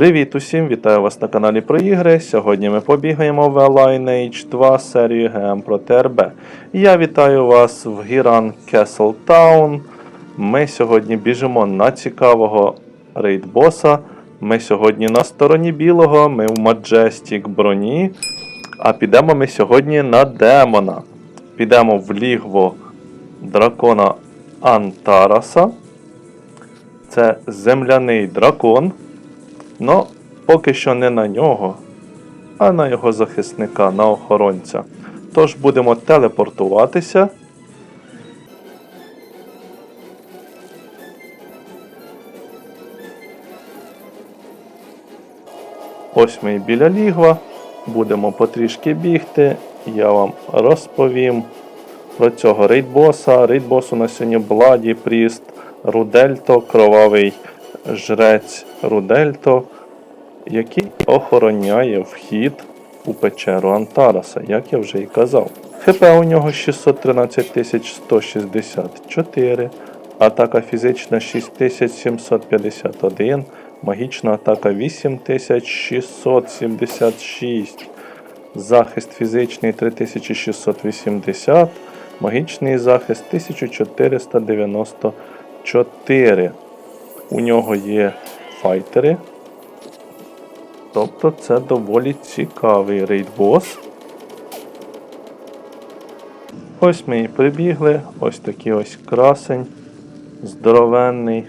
Привіт усім! Вітаю вас на каналі про ігри. Сьогодні ми побігаємо в Lineage 2 серію ГМ проти РБ. Я вітаю вас в Гіран Castle Town. Ми сьогодні біжимо на цікавого рейд-боса. Ми сьогодні на стороні білого, ми в Majestic броні. А підемо ми сьогодні на демона. Підемо в лігво дракона Антараса. Це земляний дракон. Ну, поки що не на нього, а на його захисника, на охоронця. Тож будемо телепортуватися. Ось ми і біля лігва. Будемо потрішки бігти. Я вам розповім про цього рейдбоса. Рейдбос у нас сьогодні Бладі Пріст, Рудельто, кровавий жрець Рудельто, який охороняє вхід у печеру Антараса, як я вже і казав. ХП у нього 613 164, атака фізична 6751, магічна атака 8676, захист фізичний 3680, магічний захист 1494. У нього є файтери. Тобто це доволі цікавий рейдбос. Ось ми і прибігли. Ось такий ось красень. Здоровенний.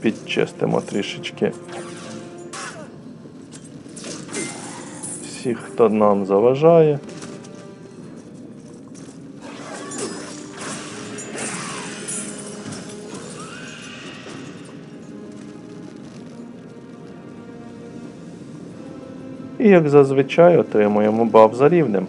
Підчистимо трішечки. Всіх, хто нам заважає. І як зазвичай отримуємо баф за рівнем.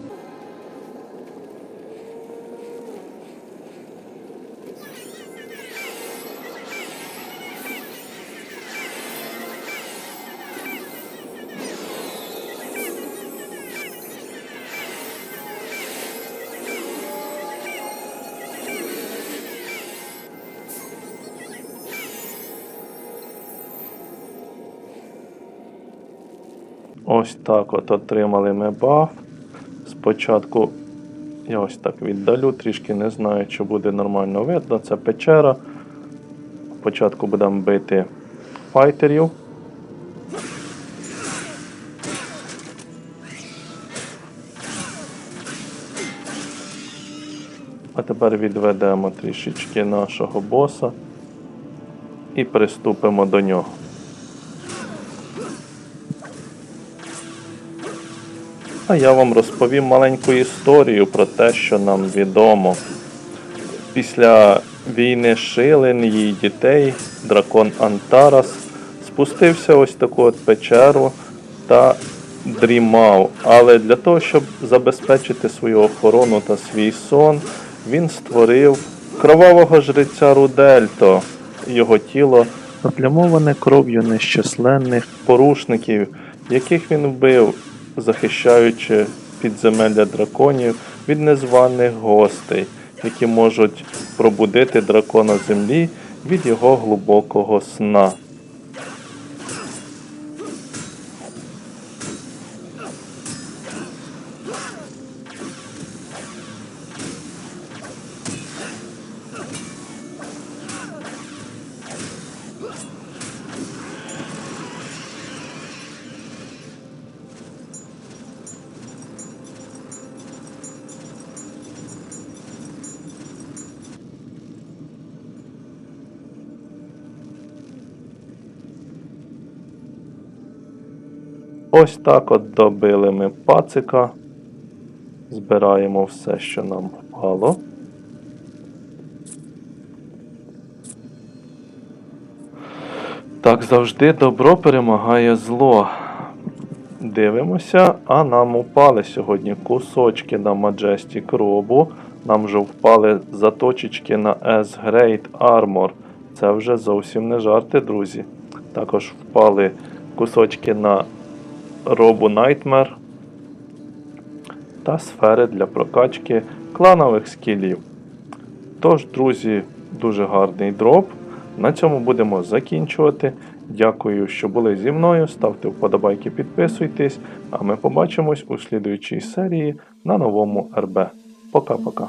Ось так от отримали ми баф. Спочатку я ось так віддалю, трішки не знаю, чи буде нормально видно. Це печера. Спочатку будемо бити файтерів. А тепер відведемо трішечки нашого боса і приступимо до нього. А я вам розповім маленьку історію про те, що нам відомо. Після війни Шилин, її дітей, дракон Антарас спустився ось таку от печеру та дрімав. Але для того, щоб забезпечити свою охорону та свій сон, він створив кровавого жреця Рудельто. Його тіло заплямоване кров'ю нещасленних порушників, яких він вбив захищаючи підземелля драконів від незваних гостей, які можуть пробудити дракона землі від його глибокого сна. Ось так от добили ми пацика. Збираємо все, що нам впало. Так завжди добро перемагає зло. Дивимося, а нам упали сьогодні кусочки на Majestic робу. Нам вже впали заточечки на S-Grade Armor. Це вже зовсім не жарти, друзі. Також впали кусочки на робу Nightmare та сфери для прокачки кланових скілів. Тож, друзі, дуже гарний дроп. На цьому будемо закінчувати. Дякую, що були зі мною. Ставте вподобайки, підписуйтесь, а ми побачимось у слідуючій серії на новому РБ. Пока-пока.